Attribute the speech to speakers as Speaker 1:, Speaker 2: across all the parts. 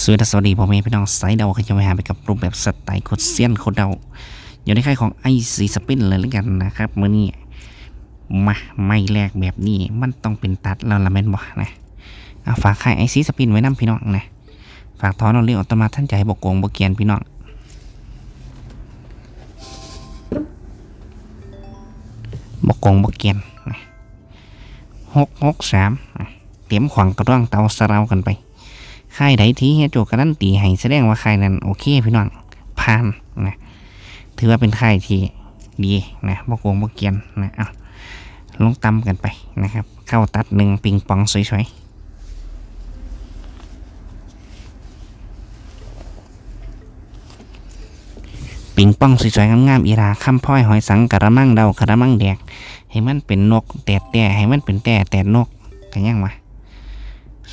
Speaker 1: สวัสดีสวัสดีพ่อแม่พี่น้องสายเดาขยันไปหาไปกับรูปแบบสไตล์โคตรเซียนโคตรเดาอยู่ในค่ายของไอซีสปินเลยแล้วกันนะครับมื่อนี้มาไม่แรกแบบนี้มันต้องเป็นตัดแล้วละแม่นบ่นะเอาฝากค่ายไอซีสปินไว้นํพี่น้องนะฝากถอนเอาเรื่ออัตมาท่านใจบกโกงบกเกียนพี่น้องบกโกงบกเกียนหกหกสามเตรียมขวางกระร่องเตาสะเรากันไป ค่ายใดที่เฮียโจการันตีให้แสดงว่าค่ายนั้นโอเคพี่น้องผ่านนะถือว่าเป็นค่ายที่ดีนะบกโกงบกเกียนนะเอาลงตำกันไปนะครับ เข้าตัดหนึ่งปิงปองสวยๆปิงปองสวยๆงามๆอีราข้าพ้อยหอยสังกระมังเดากระมังแดก ให้มันเป็นนก แตดแต่ให้มันเป็นแต่แตดนกกันยังวะ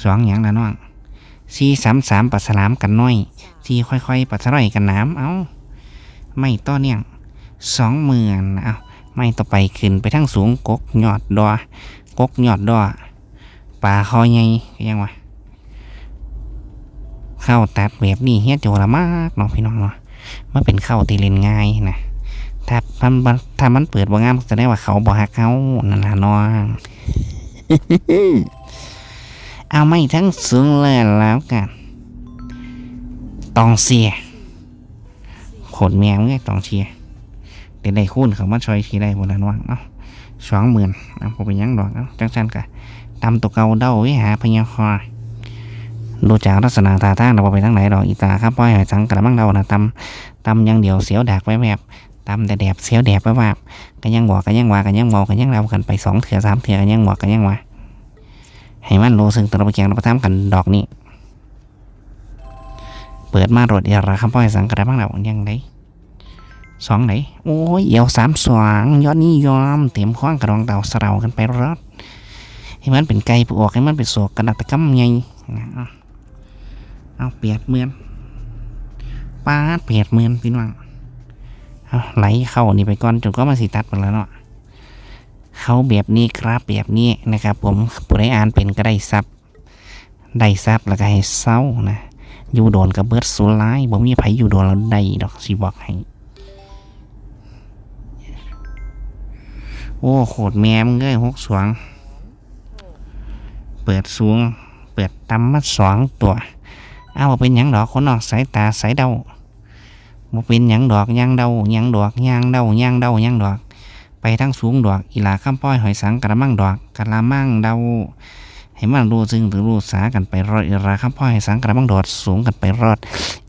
Speaker 1: สองอย่างละน้อง สี่สามสามปัสสลามกันน้อยสี่ค่อยๆ ปัสสร่อยกันน้ำเอาไม่ต่อเนี่ยงสองหมื่นเอาไม่ต่อไปขึ้นไปทั้งสูงกกยอดดอกกยอดดอปลาคอใหญ่ก็ยังวะเข้าตัดแบบนี้เฮียโจละมากเนาะพี่น้องเนาะมันเป็นเข้าตีเลนง่ายนะถ้ามันถ้ามันเปิดบ่งามจะได้ว่าเขาบ่หักเขานั่นละน้อง เอาไม่ทั้งสูงเลยแล้วกัน ตองเสียขนแมวไงตองเชียเดี๋ยวได้คูณเขามาช่วยทีได้บนนั้นว่างเอ้าสองหมื่นเอาผมไปยังดอกเอ้าจังสันกะตำตัวเก่าเด้าวิหาพญาคอดูจากลักษณะตาทางเราไปทางไหนดอกอีตาครับป้อยหอยสังกระมังเรานะตำตำยังเดียวเสียวดากไว้แบบตำแต่แดบเสียวแดบไว้แบบก็ยังบอกก็ยังว่าก็ยังบอกก็ยังเรากันไปสองเถื่อสามเถื่อก็ยังบอกก็ยังว่า ให้มันรู้ซึ่งตระเกียงประทำกันดอกนี้ เปิดมาโรดเอราคำป้อยสังกระบ้างแล้วยังไงสองไหนโอ้ยเอวสามสวงยอดนี้ยอมเต็มข้องกระรองเต่าสเรากันไปรอดให้มันเป็นไก่ผูออกให้มันเป็นโศกกระดักตะกำไงเอาเปียดเมือนปาดเปียดเมือนพี่น้องเอาไหลเข้านี่ไปก่อนจนก็มาสีตัดไปแล้วเนาะ เขาแบบนี้ครับแบบนี้นะครับ ผมผู้ใดอ่านเป็นก็ได้ซับได้ซับแล้วก็ให้เศร้านะอยู่โดนกับเบิร์ดสุดร้ายบ่มีไผอยู่โดนแล้วได้ดอกสิบอกให้โอ้โคตรแม่มึงเอ้ยหกสวง เปิดสูง เปิดตำมาสองตัว เอาเป็นยังดอกคนออกสายตาสายเดาบ่เป็นยังดอกยังเดายังดอกยังเดายังเดายังดอก ไปทั้งสูงดอกอีหลาข้ามป้อยหอยสังกระมังดอกกระมังเดาให้มันรู้ซึ่งหรือรู้สากันไปรอดอีราข้ามป้อยหอยสังกระมังโดดสูงกันไปรอด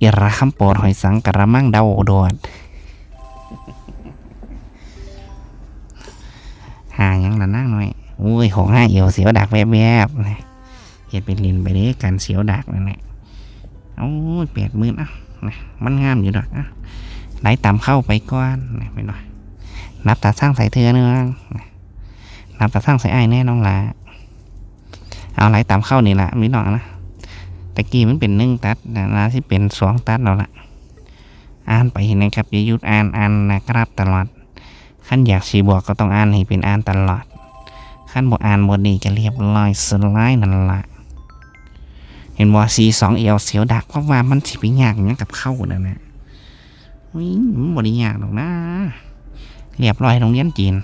Speaker 1: อีราข้ามโปดหอยสังกระมังเดาโดดหาหยังละนั่งหน่อยอุ้ยของห้าเอียวเสียวดักแวบๆนะเห็ดเป็นลินไปเด้กันเสียวดักนั่นแหละโอ้ยแปดหมื่นอะนะมันงามอยู่ดอกอะไหลต่ำเข้าไปก่อนนะไปหน่อย นับตาสร้างสายเถือเนืองนับตาสร้างสายไอ้แน่น้องละเอาไหลตามเข้านี่ละมิดหนองนะตะกี้มันเป็นหนึ่งตัดนะที่เป็นสองตัดเราละอ่านไปนะครับอย่าหยุดอ่านอ่านนะครับตลอดขั้นอยากสีบวกก็ต้องอ่านให้เป็นอ่านตลอด ขั้นบวอ่านบทนี้จะเรียบร้อยสไลด์นั่นละเห็นว่าสีสองเอลเสียวดักเพราะว่ามันสิไปยากอย่างกับเข้านั่นนะอุ๊ยมันบริยากหรอกนะ เรียบร้อยโรงเรียนจีน